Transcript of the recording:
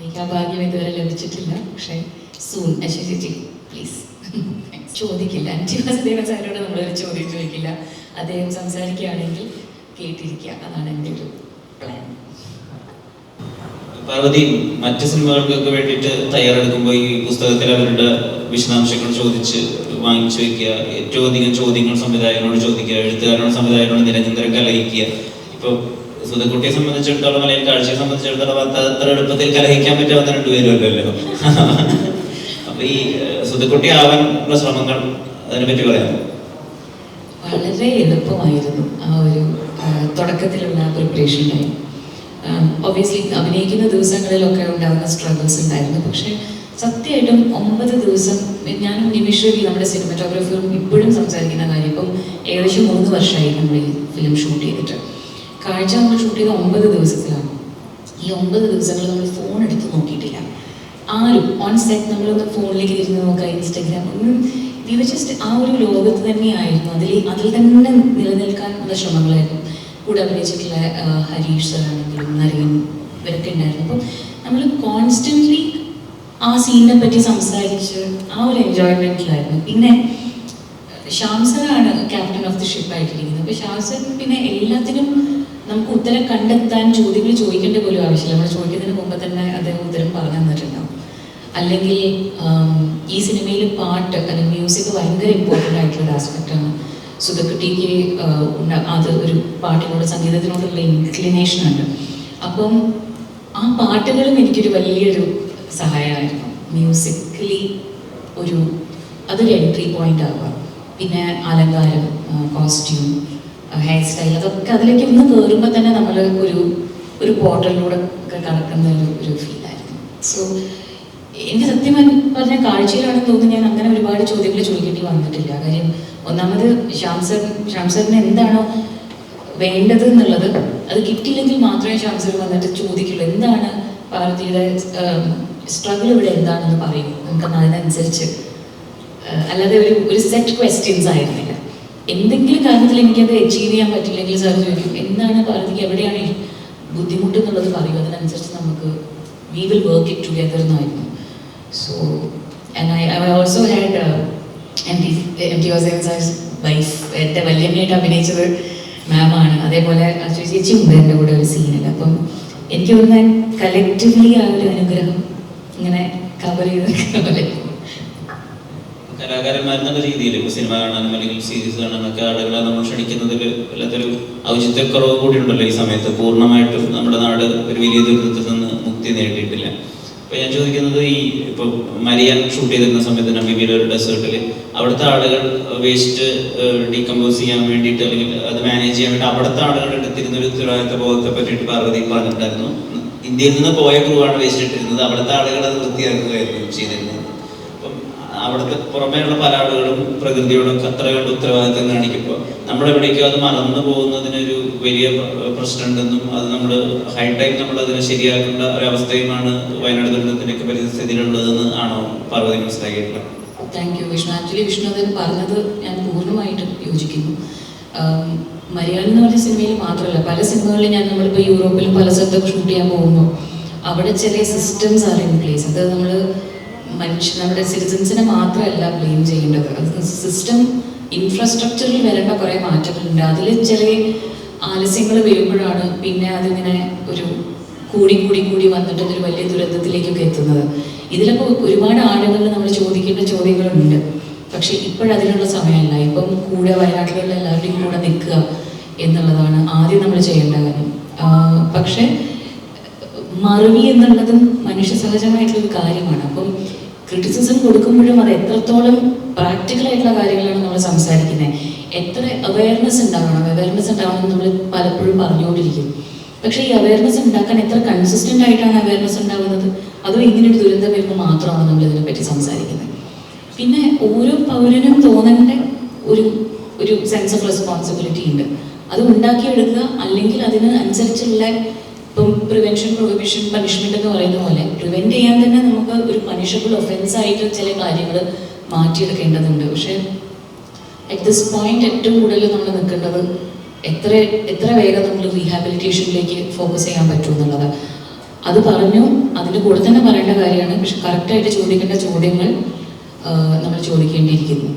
എനിക്ക് ആ ഭാഗ്യം ഇതുവരെ ലഭിച്ചിട്ടില്ല. പക്ഷേ സൂൺ അശ്വ പ്ലീസ് ചോദിക്കില്ല. അഞ്ചു വാസുദേവൻ സാറിനോട് നമ്മളൊരു ചോദ്യം ചോദിക്കില്ല. അദ്ദേഹം സംസാരിക്കുകയാണെങ്കിൽ കേട്ടിരിക്കുക. അതാണ് എന്റെ ഒരു പ്ലാൻ പാർവതി മറ്റ് സിനിമകൾക്കൊക്കെ വേണ്ടിയിട്ട് തയ്യാറെടുക്കുമ്പോൾ ഈ പുസ്തകത്തിൽ അവരുടെ വിശദാംശങ്ങൾ ചോദിച്ച് വാങ്ങിച്ചു വെക്കുക ഏറ്റവും അധികം ചോദ്യങ്ങൾ സംവിധായകനോട് ചോദിക്കുക. എഴുത്തുകാരനോട് സംവിധായകനോട് നിരന്തരം കലഹിക്കുക. ഇപ്പൊ സുധക്കുട്ടിയെ സംബന്ധിച്ചിടത്തോളം അല്ലെങ്കിൽ കാഴ്ചയെ സംബന്ധിച്ചിടത്തോളം അത് അത്ര എളുപ്പത്തിൽ കലഹിക്കാൻ പറ്റാത്ത രണ്ടുപേരുമല്ലല്ലോ അപ്പൊ ഈ സുധക്കുട്ടി ആവാനുള്ള ശ്രമങ്ങൾ അതിനെ പറ്റി പറയാം വളരെ എളുപ്പമായിരുന്നു ആ ഒരു തുടക്കത്തിലുള്ള പ്രിപ്പറേഷൻ ടൈം ഒബിയസ്ലി അഭിനയിക്കുന്ന ദിവസങ്ങളിലൊക്കെ ഉണ്ടാകുന്ന സ്ട്രഗിൾസ് ഉണ്ടായിരുന്നു. പക്ഷേ സത്യമായിട്ടും ഒമ്പത് ദിവസം ഞാനും നിമിഷവി നമ്മുടെ സിനിമാറ്റോഗ്രാഫറും ഇപ്പോഴും സംസാരിക്കുന്ന കാര്യം. ഇപ്പം ഏകദേശം മൂന്ന് വർഷമായി നമ്മൾ ഈ ഫിലിം ഷൂട്ട് ചെയ്തിട്ട്. കാഴ്ച നമ്മൾ ഷൂട്ട് ചെയ്ത ഒമ്പത് ദിവസത്തിലാണ്. ഈ ഒമ്പത് ദിവസങ്ങൾ നമ്മൾ ഫോൺ എടുത്ത് നോക്കിയിട്ടില്ല. ആരും ഓൺ സെറ്റ് നമ്മളൊന്ന് ഫോണിലേക്ക് തിരിഞ്ഞ് നോക്കുക ഇൻസ്റ്റാഗ്രാം ഒന്നും. ഇവ ജസ്റ്റ് ആ ഒരു ലോകത്ത് തന്നെയായിരുന്നു. അതിൽ അതിൽ തന്നെ നിലനിൽക്കാനുള്ള ശ്രമങ്ങളായിരുന്നു. കൂടെ അഭിനയിച്ചിട്ടുള്ള ഹരീഷ് സർ ആണെങ്കിലും നരയൻ ഇവരൊക്കെ ഉണ്ടായിരുന്നു. അപ്പം നമ്മൾ കോൺസ്റ്റന്റ്ലി ആ സീനിനെ പറ്റി സംസാരിച്ച് ആ ഒരു എൻജോയ്മെന്റിലായിരുന്നു പിന്നെ ഷാംസറാണ് സാറാണ് ക്യാപ്റ്റൻ ഓഫ് ദി ഷിപ്പ് ആയിട്ടിരിക്കുന്നത്. അപ്പോൾ ഷാംസർ പിന്നെ എല്ലാത്തിനും നമുക്ക് ഉത്തരം കണ്ടെത്താൻ ചോദ്യങ്ങൾ ചോദിക്കേണ്ട പോലും ആവശ്യമില്ല. നമ്മൾ ചോദിക്കുന്നതിന് മുമ്പ് തന്നെ അദ്ദേഹം ഉത്തരം പറഞ്ഞു തന്നിട്ടുണ്ടാവും. അല്ലെങ്കിൽ ഈ സിനിമയിൽ പാട്ട് അല്ലെങ്കിൽ മ്യൂസിക് ഭയങ്കര ഇമ്പോർട്ടന്റ് ആയിട്ടുള്ള ആസ്പെക്റ്റ് ആണ്. സുധക്കുട്ടിക്ക് അത് ഒരു പാട്ടിനോട് സംഗീതത്തിനോടുള്ള ഇൻക്ലിനേഷൻ ഉണ്ട്. അപ്പം ആ പാട്ടുകളും എനിക്കൊരു വലിയൊരു സഹായമായിരുന്നു. മ്യൂസിക്കലി ഒരു അതൊരു എൻട്രി പോയിന്റ് ആവുക. പിന്നെ അലങ്കാരം കോസ്റ്റ്യൂം ഹെയർ സ്റ്റൈൽ അതൊക്കെ അതിലേക്ക് ഒന്ന് കയറുമ്പോൾ തന്നെ നമ്മൾ ഒരു ഒരു പോർട്ടലിലൂടെ ഒക്കെ കടക്കുന്ന ഒരു ഒരു ഫീലായിരുന്നു സോ എന്റെ സത്യം പറഞ്ഞ കാഴ്ചയിലാണെന്ന് തോന്നുന്നു ഞാൻ അങ്ങനെ ഒരുപാട് ചോദ്യങ്ങൾ ചോദിക്കേണ്ടി വന്നിട്ടില്ല. കാര്യം ഒന്നാമത് ശ്യാം സർ എന്താണോ വേണ്ടത് എന്നുള്ളത് അത് കിട്ടിയില്ലെങ്കിൽ മാത്രമേ ശ്യാം വന്നിട്ട് ചോദിക്കുള്ളൂ. എന്താണ് പാർവതിയുടെ സ്ട്രഗിൾ ഇവിടെ എന്താണെന്ന് പറയും നമുക്ക് അതിനനുസരിച്ച് അല്ലാതെ ഒരു ഒരു സെറ്റ് ക്വസ്റ്റ്യൻസ് ആയിരുന്നില്ല. എന്തെങ്കിലും കാര്യത്തിൽ എനിക്കത് അച്ചീവ് ചെയ്യാൻ പറ്റില്ലെങ്കിൽ സാർ ചോദിക്കും എന്താണ് പാർവതിക്ക് എവിടെയാണ് ബുദ്ധിമുട്ട് എന്നുള്ളത് പറയും അതിനനുസരിച്ച് നമുക്ക് we will work it together എന്നായിരുന്നു. So also had M T M T wife എന്റെ വല്യമ്മയായിട്ട് അഭിനയിച്ചത് മാമാണ് അതേപോലെ ചേച്ചി ഉണ്ട് എന്റെ കൂടെ ഒരു സീനിൽ അപ്പം എനിക്ക് തോന്നുന്നത് കലക്റ്റീവ്ലി ആ ഒരു അനുഗ്രഹം ഇങ്ങനെ കവർ ചെയ്തെടുക്കുന്ന പോലെ കലാകാരന്മാരെന്നുള്ള രീതിയിൽ ഇപ്പോൾ സിനിമ കാണാനും അല്ലെങ്കിൽ സീരീസ് കാണാനൊക്കെ ആളുകളെ നമ്മൾ ക്ഷണിക്കുന്നതിൽ വല്ലാത്തൊരു ഔചിത്യക്കുറവ് കൂടി ഉണ്ടല്ലോ ഈ സമയത്ത്. പൂർണമായിട്ടും നമ്മുടെ നാട് ഒരു വലിയ ദുരിതത്തിൽ നിന്ന് മുക്തി നേടിയിട്ടില്ല. അപ്പൊ ഞാൻ ചോദിക്കുന്നത് ഈ ഇപ്പൊ മരിയാൻ ഷൂട്ട് ചെയ്തിരുന്ന സമയത്ത് നബിബിയുടെ ഒരു ഡെസേർട്ടിൽ അവിടുത്തെ ആളുകൾ വേസ്റ്റ് ഡീകമ്പോസ് ചെയ്യാൻ വേണ്ടിയിട്ട് അല്ലെങ്കിൽ അത് മാനേജ് ചെയ്യാൻ വേണ്ടി അവിടുത്തെ ആളുകൾ എടുത്തിരുന്ന ഒരു ഉത്തരവാദിത്ത ബോധത്തെ പറ്റിയിട്ട് പാർവതി പറഞ്ഞിട്ടുണ്ടായിരുന്നു. ഇന്ത്യയിൽ നിന്ന് പോയ ക്രൂവാണ് വേസ്റ്റ് ഇട്ടിരുന്നത്. അവിടുത്തെ ആളുകൾ അത് വൃത്തിയാക്കുകയായിരുന്നു ചെയ്തിരുന്നത്. അവിടുത്തെ പുറമേയുള്ള പല ആളുകളും പ്രകൃതിയോടും അത്ര ഉത്തരവാദിത്വം ഉത്തരവാദിത്തം കാണിക്കുമ്പോൾ നമ്മളെവിടേക്കോ അത് മറന്നു പോകുന്നതിനൊരു വലിയ പ്ര- പ്രശ്നമുണ്ടെന്നും അത് നമ്മൾ ഹൈടൈം നമ്മൾ അതിനെ ശരിയാക്കേണ്ട ഒരവസ്ഥയുമാണ് വയനാട് ദുരന്തത്തിനൊക്കെ പരിസ്ഥിതിയിലുള്ളതെന്ന് ആണോ പാർവതി മനസ്സിലാക്കിയിട്ടുള്ളത്? Thank you Vishnu. Actually Vishnu അതിന് പറഞ്ഞത് ഞാൻ പൂർണമായിട്ടും യോജിക്കുന്നു. മലയാളം എന്ന് പറഞ്ഞ സിനിമയിൽ മാത്രമല്ല പല സിനിമകളിലും ഞാൻ നമ്മളിപ്പോൾ യൂറോപ്പിലും പല സ്ഥലത്തൊക്കെ ഷൂട്ട് ചെയ്യാൻ പോകുമ്പോൾ അവിടെ ചില സിസ്റ്റംസ് ആർ ഇൻ പ്ലേസ് അത് നമ്മൾ മനുഷ്യ നമ്മുടെ സിറ്റിസൻസിനെ മാത്രമല്ല ബ്ലെയിം ചെയ്യേണ്ടത്. അത് സിസ്റ്റം ഇൻഫ്രാസ്ട്രക്ചറിൽ വരേണ്ട കുറേ മാറ്റങ്ങളുണ്ട്. അതിൽ ചില ആലസ്യങ്ങൾ വരുമ്പോഴാണ് പിന്നെ അതിങ്ങനെ ഒരു കൂടി കൂടി കൂടി വന്നിട്ട് ഒരു വലിയ ദുരന്തത്തിലേക്കൊക്കെ എത്തുന്നത്. ഇതിലൊക്കെ ഒരുപാട് ആളുകൾ നമ്മൾ ചോദിക്കേണ്ട ചോദ്യങ്ങളുണ്ട്. പക്ഷെ ഇപ്പോഴതിനുള്ള സമയമല്ല. ഇപ്പം കൂടെ വയനാട്ടിലുള്ള എല്ലാവരുടെയും കൂടെ നിൽക്കുക എന്നുള്ളതാണ് ആദ്യം നമ്മൾ ചെയ്യേണ്ട കാര്യം. പക്ഷെ മറവി എന്നുള്ളതും മനുഷ്യ സഹജമായിട്ടുള്ള കാര്യമാണ്. അപ്പം ക്രിറ്റിസിസം കൊടുക്കുമ്പോഴും അത് എത്രത്തോളം പ്രാക്ടിക്കൽ ആയിട്ടുള്ള കാര്യങ്ങളാണ് നമ്മൾ സംസാരിക്കുന്നത് എത്ര അവയർനെസ് ഉണ്ടാവണം അവയർനെസ് ഉണ്ടാവണം നമ്മൾ പലപ്പോഴും പറഞ്ഞുകൊണ്ടിരിക്കും. പക്ഷേ ഈ അവയർനെസ് ഉണ്ടാക്കാൻ എത്ര കൺസിസ്റ്റന്റ് ആയിട്ടാണ് അവയർനെസ് ഉണ്ടാകുന്നത് അതോ ഇങ്ങനെ ഒരു ദുരന്തം വരുമ്പോൾ മാത്രമാണ് നമ്മൾ ഇതിനെ പറ്റി സംസാരിക്കുന്നത് പിന്നെ ഓരോ പൗരനും തോന്നേണ്ട ഒരു ഒരു സെൻസ് ഓഫ് റെസ്പോൺസിബിലിറ്റി ഉണ്ട്. അത് ഉണ്ടാക്കിയെടുക്കുക അല്ലെങ്കിൽ അതിന് അനുസരിച്ചുള്ള ഇപ്പം പ്രിവെൻഷൻ പ്രൊഹിബിഷൻ പണിഷ്മെന്റ് എന്ന് പറയുന്ന പോലെ പ്രിവെന്റ് ചെയ്യാൻ തന്നെ നമുക്ക് ഒരു പണിഷബിൾ ഒഫൻസ് ആയിട്ട് ചില കാര്യങ്ങൾ മാറ്റിയെടുക്കേണ്ടതുണ്ട്. പക്ഷെ അറ്റ് ദിസ് പോയിന്റ് ഏറ്റവും കൂടുതൽ നമ്മൾ നിൽക്കേണ്ടത് എത്ര എത്ര വേഗം നമ്മൾ റീഹാബിലിറ്റേഷനിലേക്ക് ഫോക്കസ് ചെയ്യാൻ പറ്റും എന്നുള്ളത്. അത് പറഞ്ഞു അതിന്റെ കൂടെ തന്നെ പറയേണ്ട കാര്യമാണ്. പക്ഷെ കറക്റ്റായിട്ട് ചോദിക്കേണ്ട ചോദ്യങ്ങൾ നമ്മൾ ചോദിക്കേണ്ടിയിരിക്കുന്നു.